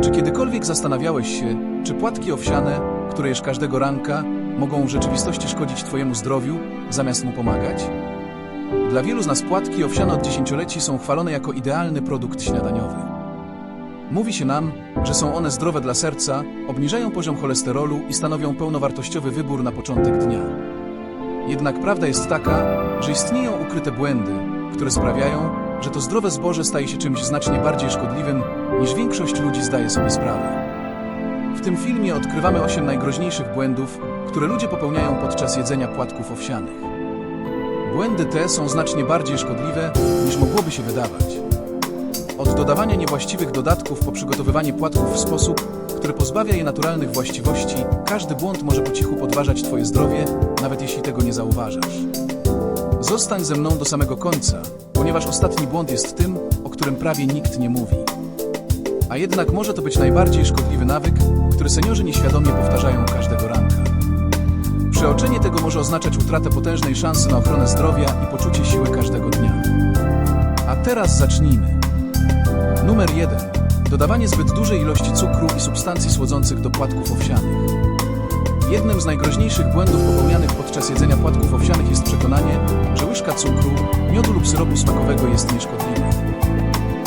Czy kiedykolwiek zastanawiałeś się, czy płatki owsiane, które jesz każdego ranka, mogą w rzeczywistości szkodzić Twojemu zdrowiu, zamiast mu pomagać? Dla wielu z nas płatki owsiane od dziesięcioleci są chwalone jako idealny produkt śniadaniowy. Mówi się nam, że są one zdrowe dla serca, obniżają poziom cholesterolu i stanowią pełnowartościowy wybór na początek dnia. Jednak prawda jest taka, że istnieją ukryte błędy, które sprawiają, że to zdrowe zboże staje się czymś znacznie bardziej szkodliwym, niż większość ludzi zdaje sobie sprawę. W tym filmie odkrywamy 8 najgroźniejszych błędów, które ludzie popełniają podczas jedzenia płatków owsianych. Błędy te są znacznie bardziej szkodliwe, niż mogłoby się wydawać. Od dodawania niewłaściwych dodatków po przygotowywanie płatków w sposób, który pozbawia je naturalnych właściwości, każdy błąd może po cichu podważać Twoje zdrowie, nawet jeśli tego nie zauważasz. Zostań ze mną do samego końca, ponieważ ostatni błąd jest tym, o którym prawie nikt nie mówi. A jednak może to być najbardziej szkodliwy nawyk, który seniorzy nieświadomie powtarzają każdego ranka. Przeoczenie tego może oznaczać utratę potężnej szansy na ochronę zdrowia i poczucie siły każdego dnia. A teraz zacznijmy. Numer 1. Dodawanie zbyt dużej ilości cukru i substancji słodzących do płatków owsianych. Jednym z najgroźniejszych błędów popełnianych podczas jedzenia płatków owsianych jest przekonanie, że łyżka cukru, miodu lub syropu smakowego jest nieszkodliwa.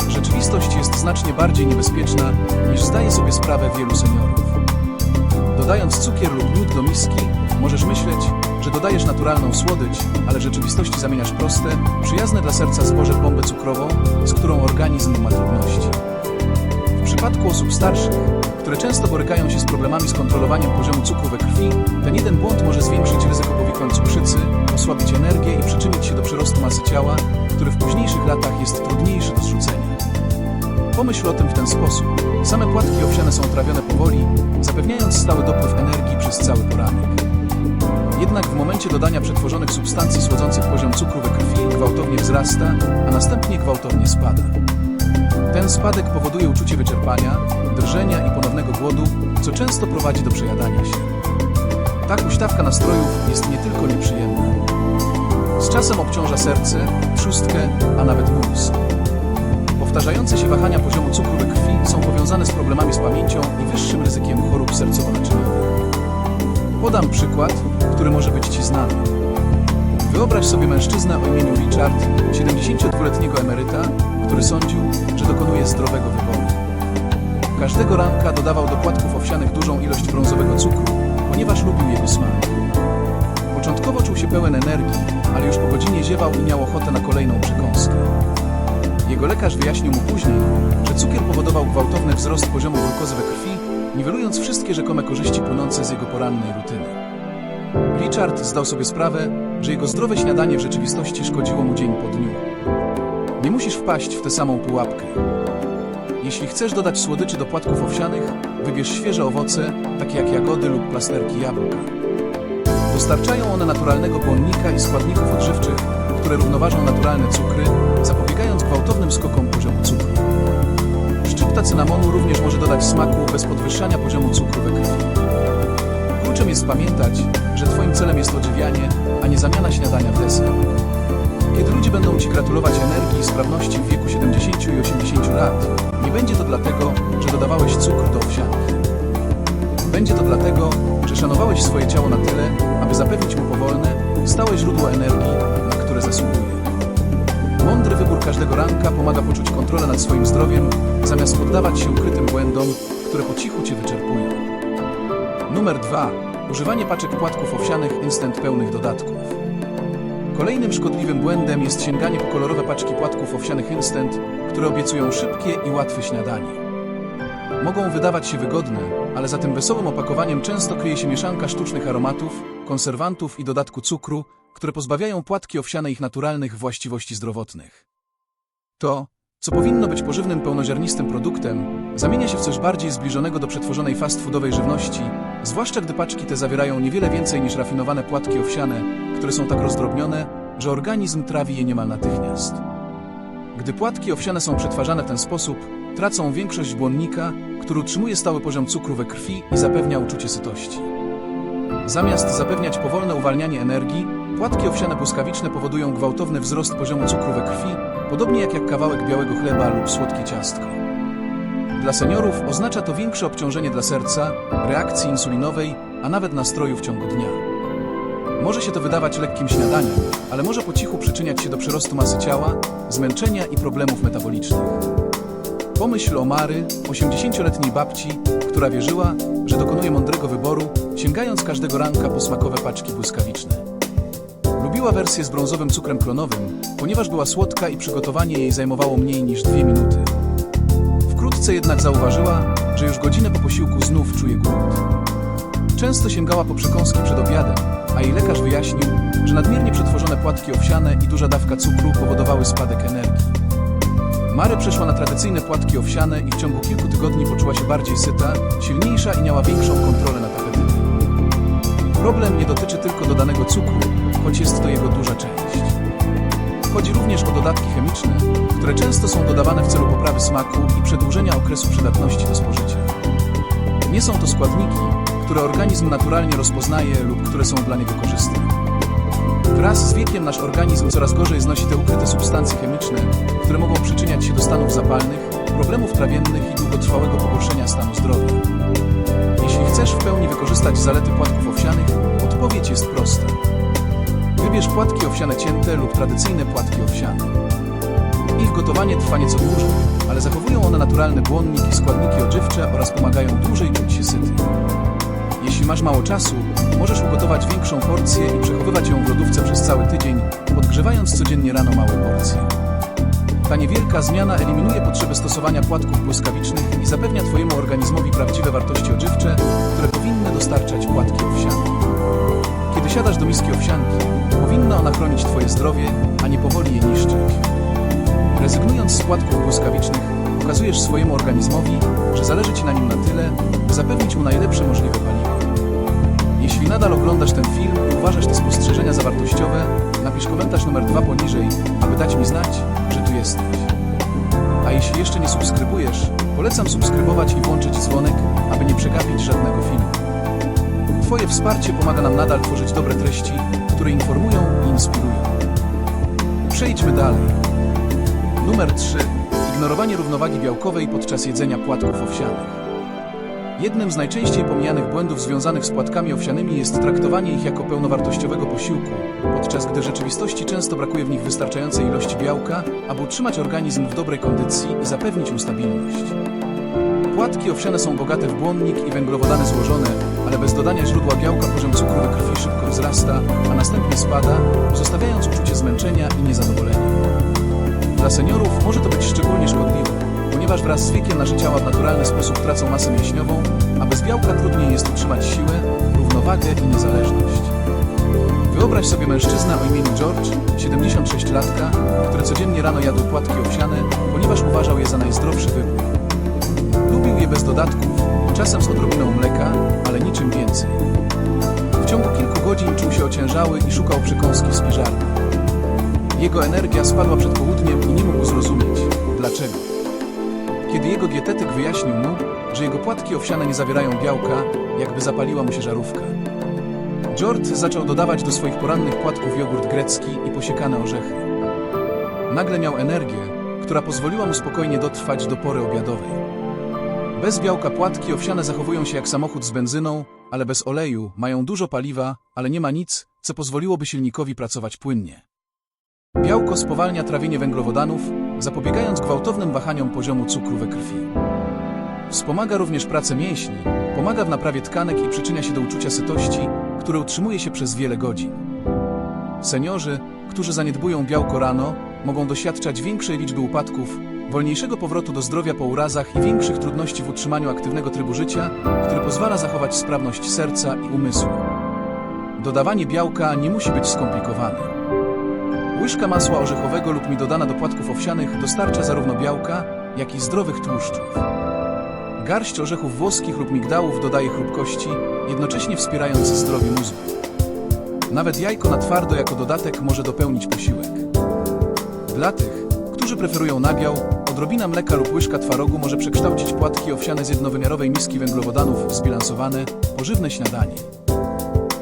Rzeczywistość jest znacznie bardziej niebezpieczna, niż zdaje sobie sprawę wielu seniorów. Dodając cukier lub miód do miski, możesz myśleć, że dodajesz naturalną słodycz, ale w rzeczywistości zamieniasz proste, przyjazne dla serca zboże bombę cukrową, z którą organizm ma trudności. W przypadku osób starszych, które często borykają się z problemami z kontrolowaniem poziomu cukru we krwi, ten jeden błąd może zwiększyć ryzyko powikłań cukrzycy, osłabić energię i przyczynić się do przyrostu masy ciała, który w późniejszych latach jest trudniejszy do zrzucenia. Pomyśl o tym w ten sposób. Same płatki owsiane są trawione powoli, zapewniając stały dopływ energii przez cały poranek. Jednak w momencie dodania przetworzonych substancji słodzących poziom cukru we krwi gwałtownie wzrasta, a następnie gwałtownie spada. Ten spadek powoduje uczucie wyczerpania, drżenia i ponownego głodu, co często prowadzi do przejadania się. Ta huśtawka nastrojów jest nie tylko nieprzyjemna. Z czasem obciąża serce, trzustkę, a nawet mózg. Powtarzające się wahania poziomu cukru we krwi są powiązane z problemami z pamięcią i wyższym ryzykiem chorób sercowo-naczyniowych. Podam przykład, który może być Ci znany. Wyobraź sobie mężczyznę o imieniu Richard, 72-letniego emeryta, który sądził, że dokonuje zdrowego wyboru. Każdego ranka dodawał do płatków owsianych dużą ilość brązowego cukru, ponieważ lubił jego smak. Początkowo czuł się pełen energii, ale już po godzinie ziewał i miał ochotę na kolejną przekąskę. Jego lekarz wyjaśnił mu później, że cukier powodował gwałtowny wzrost poziomu glukozy we krwi, niwelując wszystkie rzekome korzyści płynące z jego porannej rutyny. Richard zdał sobie sprawę, że jego zdrowe śniadanie w rzeczywistości szkodziło mu dzień po dniu. Nie musisz wpaść w tę samą pułapkę. Jeśli chcesz dodać słodyczy do płatków owsianych, wybierz świeże owoce, takie jak jagody lub plasterki jabłka. Dostarczają one naturalnego błonnika i składników odżywczych, które równoważą naturalne cukry, zapobiegając gwałtownym skokom poziomu cukru. Szczypta cynamonu również może dodać smaku bez podwyższania poziomu cukru we krwi. Kluczem jest pamiętać, że Twoim celem jest odżywianie, a nie zamiana śniadania w deser. Kiedy ludzie będą Ci gratulować energii i sprawności w wieku 70 i 80 lat, nie będzie to dlatego, że dodawałeś cukru do owsianek. Będzie to dlatego, że szanowałeś swoje ciało na tyle, aby zapewnić mu powolne, stałe źródło energii, na które zasługuje. Mądry wybór każdego ranka pomaga poczuć kontrolę nad swoim zdrowiem, zamiast poddawać się ukrytym błędom, które po cichu Cię wyczerpują. Numer 2. Używanie paczek płatków owsianych instant pełnych dodatków. Kolejnym szkodliwym błędem jest sięganie po kolorowe paczki płatków owsianych instant, które obiecują szybkie i łatwe śniadanie. Mogą wydawać się wygodne, ale za tym wesołym opakowaniem często kryje się mieszanka sztucznych aromatów, konserwantów i dodatku cukru, które pozbawiają płatki owsiane ich naturalnych właściwości zdrowotnych. To, co powinno być pożywnym pełnoziarnistym produktem, zamienia się w coś bardziej zbliżonego do przetworzonej fast foodowej żywności, zwłaszcza gdy paczki te zawierają niewiele więcej niż rafinowane płatki owsiane, które są tak rozdrobnione, że organizm trawi je niemal natychmiast. Gdy płatki owsiane są przetwarzane w ten sposób, tracą większość błonnika, który utrzymuje stały poziom cukru we krwi i zapewnia uczucie sytości. Zamiast zapewniać powolne uwalnianie energii, płatki owsiane błyskawiczne powodują gwałtowny wzrost poziomu cukru we krwi, podobnie jak, jak kawałek białego chleba lub słodkie ciastko. Dla seniorów oznacza to większe obciążenie dla serca, reakcji insulinowej, a nawet nastroju w ciągu dnia. Może się to wydawać lekkim śniadaniem, ale może po cichu przyczyniać się do przyrostu masy ciała, zmęczenia i problemów metabolicznych. Pomyśl o Mary, 80-letniej babci, która wierzyła, że dokonuje mądrego wyboru, sięgając każdego ranka po smakowe paczki błyskawiczne. Lubiła wersję z brązowym cukrem klonowym, ponieważ była słodka i przygotowanie jej zajmowało mniej niż dwie minuty. Wkrótce jednak zauważyła, że już godzinę po posiłku znów czuje głód. Często sięgała po przekąski przed obiadem, a jej lekarz wyjaśnił, że nadmiernie przetworzone płatki owsiane i duża dawka cukru powodowały spadek energii. Mary przeszła na tradycyjne płatki owsiane i w ciągu kilku tygodni poczuła się bardziej syta, silniejsza i miała większą kontrolę nad apetytem. Problem nie dotyczy tylko dodanego cukru, choć jest to jego duża część. Chodzi również o dodatki chemiczne, które często są dodawane w celu poprawy smaku i przedłużenia okresu przydatności do spożycia. Nie są to składniki, które organizm naturalnie rozpoznaje lub które są dla niego korzystne. Wraz z wiekiem nasz organizm coraz gorzej znosi te ukryte substancje chemiczne, które mogą przyczyniać się do stanów zapalnych, problemów trawiennych i długotrwałego pogorszenia stanu zdrowia. Chcesz w pełni wykorzystać zalety płatków owsianych, odpowiedź jest prosta. Wybierz płatki owsiane cięte lub tradycyjne płatki owsiane. Ich gotowanie trwa nieco dłużej, ale zachowują one naturalny błonnik i składniki odżywcze oraz pomagają dłużej czuć się syty. Jeśli masz mało czasu, możesz ugotować większą porcję i przechowywać ją w lodówce przez cały tydzień, podgrzewając codziennie rano małe porcje. Ta niewielka zmiana eliminuje potrzebę stosowania płatków błyskawicznych i zapewnia Twojemu organizmowi prawdziwe wartości odżywcze, które powinny dostarczać płatki owsiane. Kiedy siadasz do miski owsianki, powinna ona chronić Twoje zdrowie, a nie powoli je niszczyć. Rezygnując z płatków błyskawicznych, pokazujesz swojemu organizmowi, że zależy Ci na nim na tyle, by zapewnić mu najlepsze możliwe paliwo. Jeśli nadal oglądasz ten film i uważasz te spostrzeżenia za wartościowe, napisz komentarz numer dwa poniżej, aby dać mi znać, że tu jesteś. A jeśli jeszcze nie subskrybujesz, polecam subskrybować i włączyć dzwonek, aby nie przegapić żadnego filmu. Twoje wsparcie pomaga nam nadal tworzyć dobre treści, które informują i inspirują. Przejdźmy dalej. Numer 3. Ignorowanie równowagi białkowej podczas jedzenia płatków owsianych. Jednym z najczęściej pomijanych błędów związanych z płatkami owsianymi jest traktowanie ich jako pełnowartościowego posiłku, podczas gdy w rzeczywistości często brakuje w nich wystarczającej ilości białka, aby utrzymać organizm w dobrej kondycji i zapewnić mu stabilność. Płatki owsiane są bogate w błonnik i węglowodany złożone, ale bez dodania źródła białka poziom cukru we krwi szybko wzrasta, a następnie spada, zostawiając uczucie zmęczenia i niezadowolenia. Dla seniorów może to być szczególnie szkodliwe, ponieważ wraz z wiekiem nasze ciała w naturalny sposób tracą masę mięśniową, a bez białka trudniej jest utrzymać siłę, równowagę i niezależność. Wyobraź sobie mężczyznę o imieniu George, 76-latka, który codziennie rano jadł płatki owsiane, ponieważ uważał je za najzdrowszy wybór. Lubił je bez dodatków, czasem z odrobiną mleka, ale niczym więcej. W ciągu kilku godzin czuł się ociężały i szukał przekąski w spiżarni. Jego energia spadła przed południem i nie mógł zrozumieć, dlaczego. Kiedy jego dietetyk wyjaśnił mu, że jego płatki owsiane nie zawierają białka, jakby zapaliła mu się żarówka. George zaczął dodawać do swoich porannych płatków jogurt grecki i posiekane orzechy. Nagle miał energię, która pozwoliła mu spokojnie dotrwać do pory obiadowej. Bez białka płatki owsiane zachowują się jak samochód z benzyną, ale bez oleju, mają dużo paliwa, ale nie ma nic, co pozwoliłoby silnikowi pracować płynnie. Białko spowalnia trawienie węglowodanów, zapobiegając gwałtownym wahaniom poziomu cukru we krwi. Wspomaga również pracę mięśni, pomaga w naprawie tkanek i przyczynia się do uczucia sytości, które utrzymuje się przez wiele godzin. Seniorzy, którzy zaniedbują białko rano, mogą doświadczać większej liczby upadków, wolniejszego powrotu do zdrowia po urazach i większych trudności w utrzymaniu aktywnego trybu życia, który pozwala zachować sprawność serca i umysłu. Dodawanie białka nie musi być skomplikowane. Łyżka masła orzechowego lub mi dodana do płatków owsianych dostarcza zarówno białka, jak i zdrowych tłuszczów. Garść orzechów włoskich lub migdałów dodaje chrupkości, jednocześnie wspierając zdrowie mózgu. Nawet jajko na twardo jako dodatek może dopełnić posiłek. Dla tych, którzy preferują nabiał, odrobina mleka lub łyżka twarogu może przekształcić płatki owsiane z jednowymiarowej miski węglowodanów w zbilansowane, pożywne śniadanie.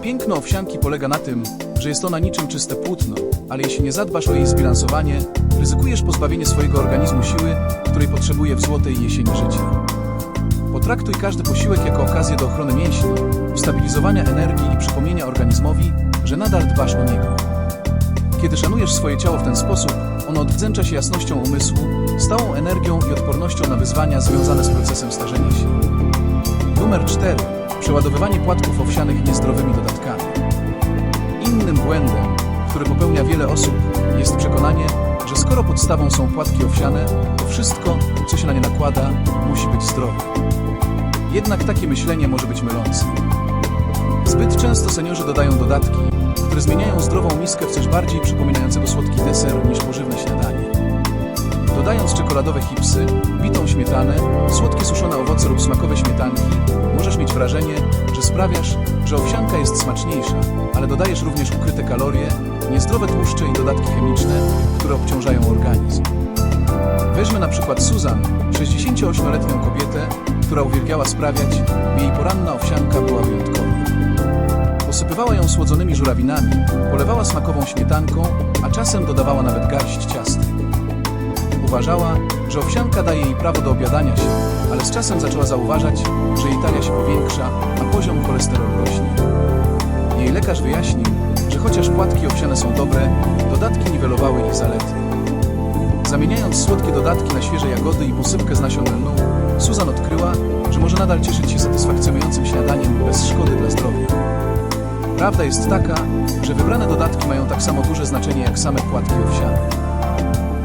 Piękno owsianki polega na tym, że jest ona niczym czyste płótno, ale jeśli nie zadbasz o jej zbilansowanie, ryzykujesz pozbawienie swojego organizmu siły, której potrzebuje w złotej jesieni życia. Potraktuj każdy posiłek jako okazję do ochrony mięśni, stabilizowania energii i przypomnienia organizmowi, że nadal dbasz o niego. Kiedy szanujesz swoje ciało w ten sposób, ono odwdzięcza się jasnością umysłu, stałą energią i odpornością na wyzwania związane z procesem starzenia się. Numer 4. Przeładowywanie płatków owsianych niezdrowymi dodatkami. Innym błędem, który popełnia wiele osób, jest przekonanie, że skoro podstawą są płatki owsiane, to wszystko, co się na nie nakłada, musi być zdrowe. Jednak takie myślenie może być mylące. Zbyt często seniorzy dodają dodatki, które zmieniają zdrową miskę w coś bardziej przypominającego słodki deser niż pożywne śniadanie. Dodając czekoladowe chipsy, bitą śmietanę, słodkie suszone owoce lub smakowe śmietanki, możesz mieć wrażenie, że sprawiasz, że owsianka jest smaczniejsza, ale dodajesz również ukryte kalorie, niezdrowe tłuszcze i dodatki chemiczne, które obciążają organizm. Weźmy na przykład Susan, 68-letnią kobietę, która uwielbiała sprawiać, by jej poranna owsianka była wyjątkowa. Posypywała ją słodzonymi żurawinami, polewała smakową śmietanką, a czasem dodawała nawet garść ciastek. Uważała, że owsianka daje jej prawo do obiadania się, ale z czasem zaczęła zauważać, że jej talia się powiększa, a poziom cholesterolu rośnie. Jej lekarz wyjaśnił, że chociaż płatki owsiane są dobre, dodatki niwelowały ich zalety. Zamieniając słodkie dodatki na świeże jagody i posypkę z nasion lnu, Susan odkryła, że może nadal cieszyć się satysfakcjonującym śniadaniem bez szkody dla zdrowia. Prawda jest taka, że wybrane dodatki mają tak samo duże znaczenie jak same płatki owsiane.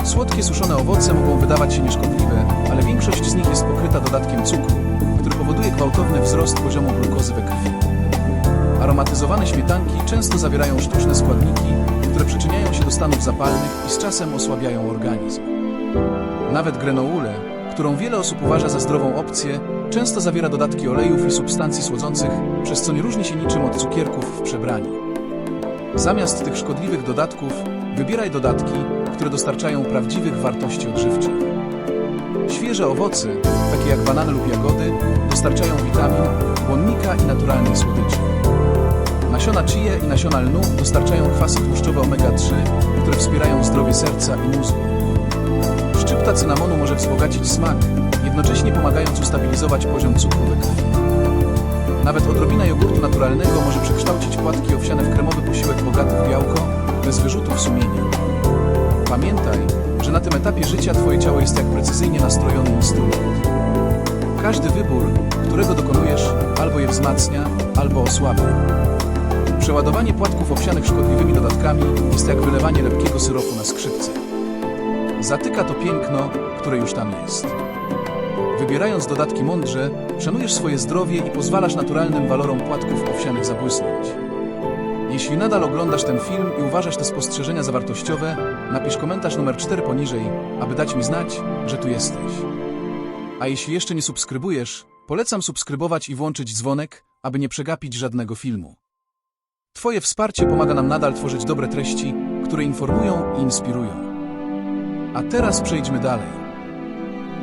Słodkie suszone owoce mogą wydawać się nieszkodliwe, ale większość z nich jest pokryta dodatkiem cukru, który powoduje gwałtowny wzrost poziomu glukozy we krwi. Aromatyzowane śmietanki często zawierają sztuczne składniki, które przyczyniają się do stanów zapalnych i z czasem osłabiają organizm. Nawet grenoule, którą wiele osób uważa za zdrową opcję, często zawiera dodatki olejów i substancji słodzących, przez co nie różni się niczym od cukierków w przebraniu. Zamiast tych szkodliwych dodatków, wybieraj dodatki, które dostarczają prawdziwych wartości odżywczych. Świeże owoce, takie jak banany lub jagody, dostarczają witamin, błonnika i naturalnej słodyczy. Nasiona chia i nasiona lnu dostarczają kwasy tłuszczowe omega-3, które wspierają zdrowie serca i mózgu. Szczypta cynamonu może wzbogacić smak, jednocześnie pomagając ustabilizować poziom cukru we krwi. Nawet odrobina jogurtu naturalnego może przekształcić płatki owsiane w kremowy posiłek bogaty w białko, bez wyrzutów sumienia. Pamiętaj, że na tym etapie życia Twoje ciało jest jak precyzyjnie nastrojony instrument. Każdy wybór, którego dokonujesz, albo je wzmacnia, albo osłabia. Przeładowanie płatków owsianych szkodliwymi dodatkami jest jak wylewanie lepkiego syropu na skrzypce. Zatyka to piękno, które już tam jest. Wybierając dodatki mądrze, szanujesz swoje zdrowie i pozwalasz naturalnym walorom płatków owsianych zabłysnąć. Jeśli nadal oglądasz ten film i uważasz te spostrzeżenia za wartościowe, napisz komentarz numer 4 poniżej, aby dać mi znać, że tu jesteś. A jeśli jeszcze nie subskrybujesz, polecam subskrybować i włączyć dzwonek, aby nie przegapić żadnego filmu. Twoje wsparcie pomaga nam nadal tworzyć dobre treści, które informują i inspirują. A teraz przejdźmy dalej.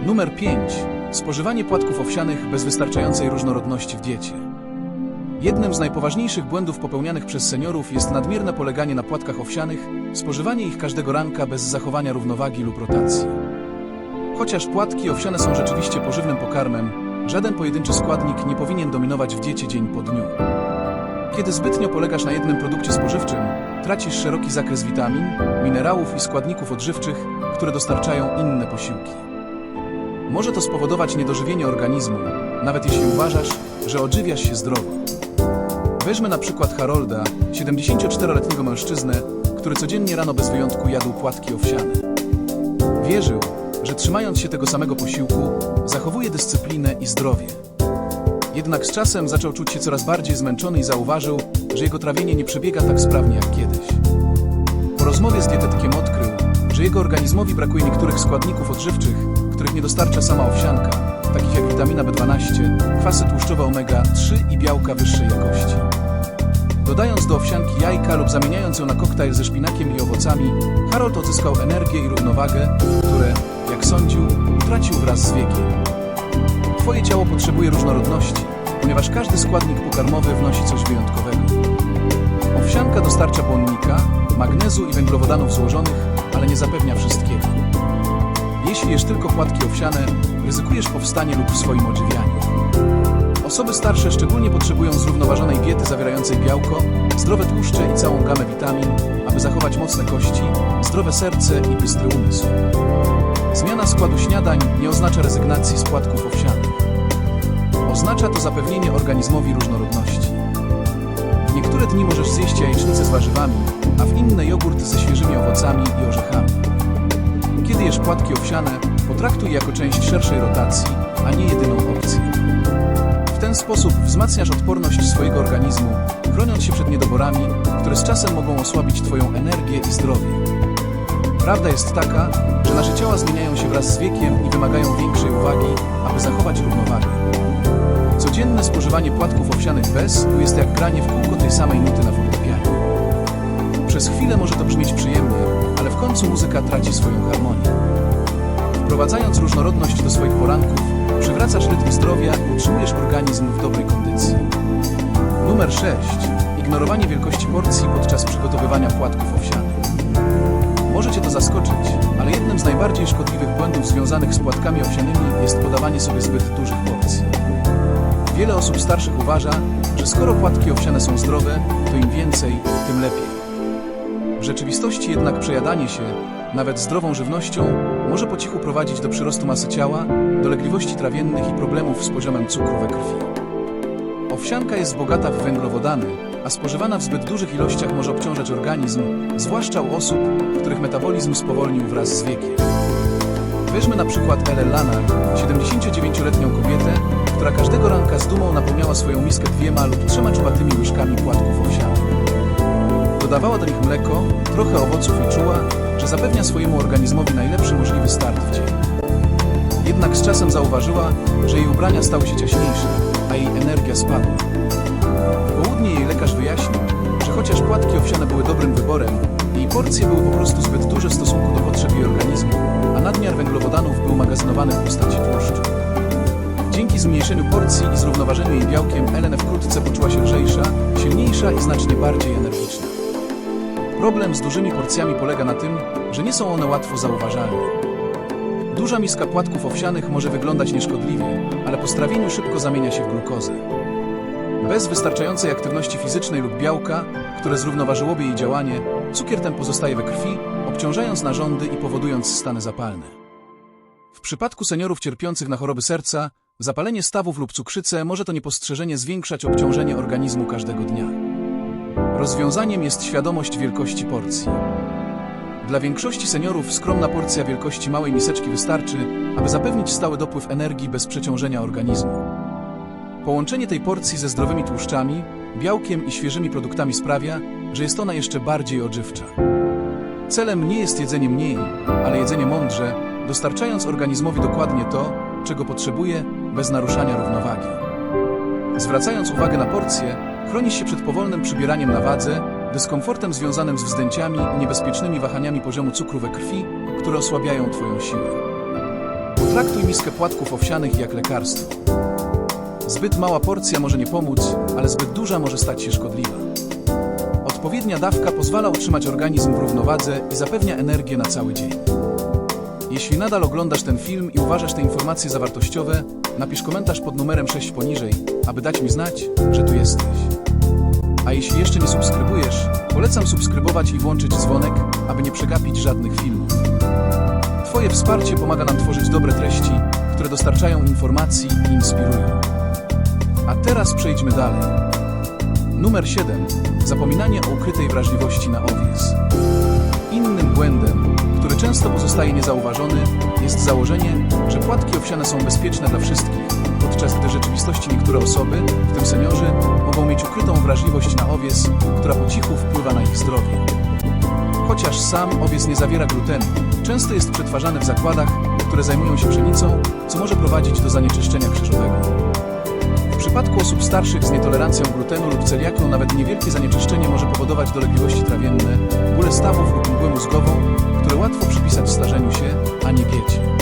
Numer 5. Spożywanie płatków owsianych bez wystarczającej różnorodności w diecie. Jednym z najpoważniejszych błędów popełnianych przez seniorów jest nadmierne poleganie na płatkach owsianych, spożywanie ich każdego ranka bez zachowania równowagi lub rotacji. Chociaż płatki owsiane są rzeczywiście pożywnym pokarmem, żaden pojedynczy składnik nie powinien dominować w diecie dzień po dniu. Kiedy zbytnio polegasz na jednym produkcie spożywczym, tracisz szeroki zakres witamin, minerałów i składników odżywczych, które dostarczają inne posiłki. Może to spowodować niedożywienie organizmu, nawet jeśli uważasz, że odżywiasz się zdrowo. Weźmy na przykład Harolda, 74-letniego mężczyznę, który codziennie rano bez wyjątku jadł płatki owsiane. Wierzył, że trzymając się tego samego posiłku, zachowuje dyscyplinę i zdrowie. Jednak z czasem zaczął czuć się coraz bardziej zmęczony i zauważył, że jego trawienie nie przebiega tak sprawnie jak kiedyś. Po rozmowie z dietetykiem odkrył, że jego organizmowi brakuje niektórych składników odżywczych, których nie dostarcza sama owsianka, takich jak witamina B12, kwasy tłuszczowe omega-3 i białka wyższej jakości. Dodając do owsianki jajka lub zamieniając ją na koktajl ze szpinakiem i owocami, Harold odzyskał energię i równowagę, które, jak sądził, utracił wraz z wiekiem. Twoje ciało potrzebuje różnorodności, ponieważ każdy składnik pokarmowy wnosi coś wyjątkowego. Owsianka dostarcza błonnika, magnezu i węglowodanów złożonych, ale nie zapewnia wszystkiego. Jeśli jesz tylko płatki owsiane, ryzykujesz powstanie lub w swoim odżywianiu. Osoby starsze szczególnie potrzebują zrównoważonej diety zawierającej białko, zdrowe tłuszcze i całą gamę witamin, aby zachować mocne kości, zdrowe serce i bystry umysł. Zmiana składu śniadań nie oznacza rezygnacji z płatków owsianych. Oznacza to zapewnienie organizmowi różnorodności. W niektóre dni możesz zjeść jajecznicę z warzywami, a w inne jogurt ze świeżymi owocami i orzechami. Kiedy jesz płatki owsiane, potraktuj jako część szerszej rotacji, a nie jedyną ten sposób wzmacniasz odporność swojego organizmu, chroniąc się przed niedoborami, które z czasem mogą osłabić Twoją energię i zdrowie. Prawda jest taka, że nasze ciała zmieniają się wraz z wiekiem i wymagają większej uwagi, aby zachować równowagę. Codzienne spożywanie płatków owsianych bez jest jak granie w kółko tej samej nuty na fortepianie. Przez chwilę może to brzmieć przyjemnie, ale w końcu muzyka traci swoją harmonię. Wprowadzając różnorodność do swoich poranków, przywracasz rytm zdrowia i utrzymujesz organizm w dobrej kondycji. Numer 6. Ignorowanie wielkości porcji podczas przygotowywania płatków owsianych. Może Cię to zaskoczyć, ale jednym z najbardziej szkodliwych błędów związanych z płatkami owsianymi jest podawanie sobie zbyt dużych porcji. Wiele osób starszych uważa, że skoro płatki owsiane są zdrowe, to im więcej, tym lepiej. W rzeczywistości jednak przejadanie się, nawet zdrową żywnością, może po cichu prowadzić do przyrostu masy ciała, dolegliwości trawiennych i problemów z poziomem cukru we krwi. Owsianka jest bogata w węglowodany, a spożywana w zbyt dużych ilościach może obciążać organizm, zwłaszcza u osób, których metabolizm spowolnił wraz z wiekiem. Weźmy na przykład Ellen Lanar, 79-letnią kobietę, która każdego ranka z dumą napełniała swoją miskę dwiema lub trzema czubatymi łyżkami płatków owsianych. Dodawała do nich mleko, trochę owoców i czuła, że zapewnia swojemu organizmowi najlepszy możliwy start w dzień. Jednak z czasem zauważyła, że jej ubrania stały się ciaśniejsze, a jej energia spadła. W południe jej lekarz wyjaśnił, że chociaż płatki owsiane były dobrym wyborem, jej porcje były po prostu zbyt duże w stosunku do potrzeb jej organizmu, a nadmiar węglowodanów był magazynowany w postaci tłuszczu. Dzięki zmniejszeniu porcji i zrównoważeniu jej białkiem, Ellen wkrótce poczuła się lżejsza, silniejsza i znacznie bardziej energiczna. Problem z dużymi porcjami polega na tym, że nie są one łatwo zauważalne. Duża miska płatków owsianych może wyglądać nieszkodliwie, ale po strawieniu szybko zamienia się w glukozę. Bez wystarczającej aktywności fizycznej lub białka, które zrównoważyłoby jej działanie, cukier ten pozostaje we krwi, obciążając narządy i powodując stany zapalne. W przypadku seniorów cierpiących na choroby serca, zapalenie stawów lub cukrzycę może to niepostrzeżenie zwiększać obciążenie organizmu każdego dnia. Rozwiązaniem jest świadomość wielkości porcji. Dla większości seniorów skromna porcja wielkości małej miseczki wystarczy, aby zapewnić stały dopływ energii bez przeciążenia organizmu. Połączenie tej porcji ze zdrowymi tłuszczami, białkiem i świeżymi produktami sprawia, że jest ona jeszcze bardziej odżywcza. Celem nie jest jedzenie mniej, ale jedzenie mądrze, dostarczając organizmowi dokładnie to, czego potrzebuje, bez naruszania równowagi. Zwracając uwagę na porcje, chronisz się przed powolnym przybieraniem na wadze, dyskomfortem związanym z wzdęciami niebezpiecznymi wahaniami poziomu cukru we krwi, które osłabiają Twoją siłę. Potraktuj miskę płatków owsianych jak lekarstwo. Zbyt mała porcja może nie pomóc, ale zbyt duża może stać się szkodliwa. Odpowiednia dawka pozwala utrzymać organizm w równowadze i zapewnia energię na cały dzień. Jeśli nadal oglądasz ten film i uważasz te informacje za wartościowe, napisz komentarz pod numerem 6 poniżej, aby dać mi znać, że tu jesteś. A jeśli jeszcze nie subskrybujesz, polecam subskrybować i włączyć dzwonek, aby nie przegapić żadnych filmów. Twoje wsparcie pomaga nam tworzyć dobre treści, które dostarczają informacji i inspirują. A teraz przejdźmy dalej. Numer 7. Zapominanie o ukrytej wrażliwości na owiec. Innym błędem, który często pozostaje niezauważony, jest założenie, że płatki owsiane są bezpieczne dla wszystkich, podczas gdy w rzeczywistości niektóre osoby, w tym seniorzy, mogą mieć ukrytą wrażliwość na owiec, która po cichu wpływa na ich zdrowie. Chociaż sam owiec nie zawiera glutenu, często jest przetwarzany w zakładach, które zajmują się pszenicą, co może prowadzić do zanieczyszczenia krzyżowego. W przypadku osób starszych z nietolerancją glutenu lub celiakią nawet niewielkie zanieczyszczenie może powodować dolegliwości trawienne, bóle stawów lub mgłę mózgową, które łatwo przypisać starzeniu się, a nie diecie.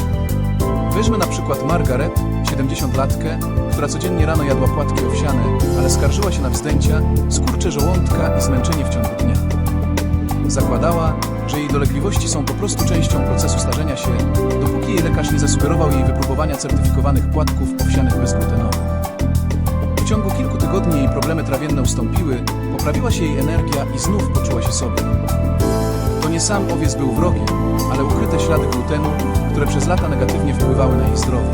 Weźmy na przykład Margaret, 70-latkę, która codziennie rano jadła płatki owsiane, ale skarżyła się na wzdęcia, skurcze żołądka i zmęczenie w ciągu dnia. Zakładała, że jej dolegliwości są po prostu częścią procesu starzenia się, dopóki jej lekarz nie zasugerował jej wypróbowania certyfikowanych płatków owsianych bezglutenowych. W ciągu kilku tygodni jej problemy trawienne ustąpiły, poprawiła się jej energia i znów poczuła się sobie. Nie sam owiec był wrogiem, ale ukryte ślady glutenu, które przez lata negatywnie wpływały na jej zdrowie.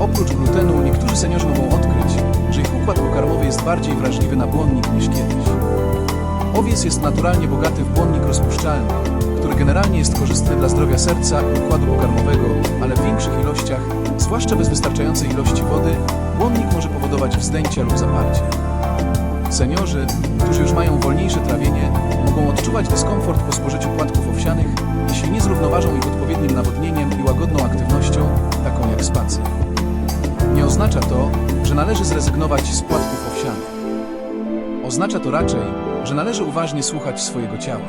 Oprócz glutenu niektórzy seniorzy mogą odkryć, że ich układ pokarmowy jest bardziej wrażliwy na błonnik niż kiedyś. Owiec jest naturalnie bogaty w błonnik rozpuszczalny, który generalnie jest korzystny dla zdrowia serca i układu pokarmowego, ale w większych ilościach, zwłaszcza bez wystarczającej ilości wody, błonnik może powodować wzdęcia lub zaparcie. Seniorzy, którzy już mają wolniejsze trawienie, mogą odczuwać dyskomfort po spożyciu płatków owsianych, jeśli nie zrównoważą ich odpowiednim nawodnieniem i łagodną aktywnością, taką jak spacer. Nie oznacza to, że należy zrezygnować z płatków owsianych. Oznacza to raczej, że należy uważnie słuchać swojego ciała.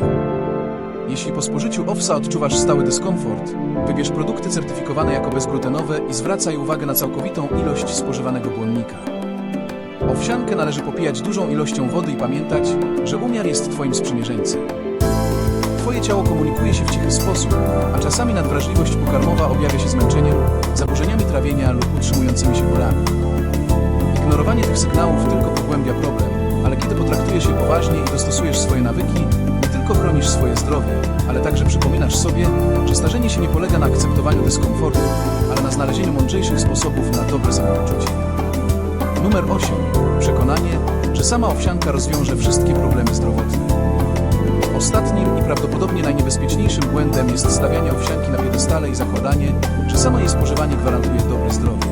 Jeśli po spożyciu owsa odczuwasz stały dyskomfort, wybierz produkty certyfikowane jako bezglutenowe i zwracaj uwagę na całkowitą ilość spożywanego błonnika. Owsiankę należy popijać dużą ilością wody i pamiętać, że umiar jest Twoim sprzymierzeńcem. Twoje ciało komunikuje się w cichy sposób, a czasami nadwrażliwość pokarmowa objawia się zmęczeniem, zaburzeniami trawienia lub utrzymującymi się bólami. Ignorowanie tych sygnałów tylko pogłębia problem, ale kiedy potraktujesz je poważnie i dostosujesz swoje nawyki, nie tylko chronisz swoje zdrowie, ale także przypominasz sobie, że starzenie się nie polega na akceptowaniu dyskomfortu, ale na znalezieniu mądrzejszych sposobów na dobre samopoczucie. Numer 8. Przekonanie, że sama owsianka rozwiąże wszystkie problemy zdrowotne. Ostatnim i prawdopodobnie najniebezpieczniejszym błędem jest stawianie owsianki na piedestale i zakładanie, że samo jej spożywanie gwarantuje dobre zdrowie.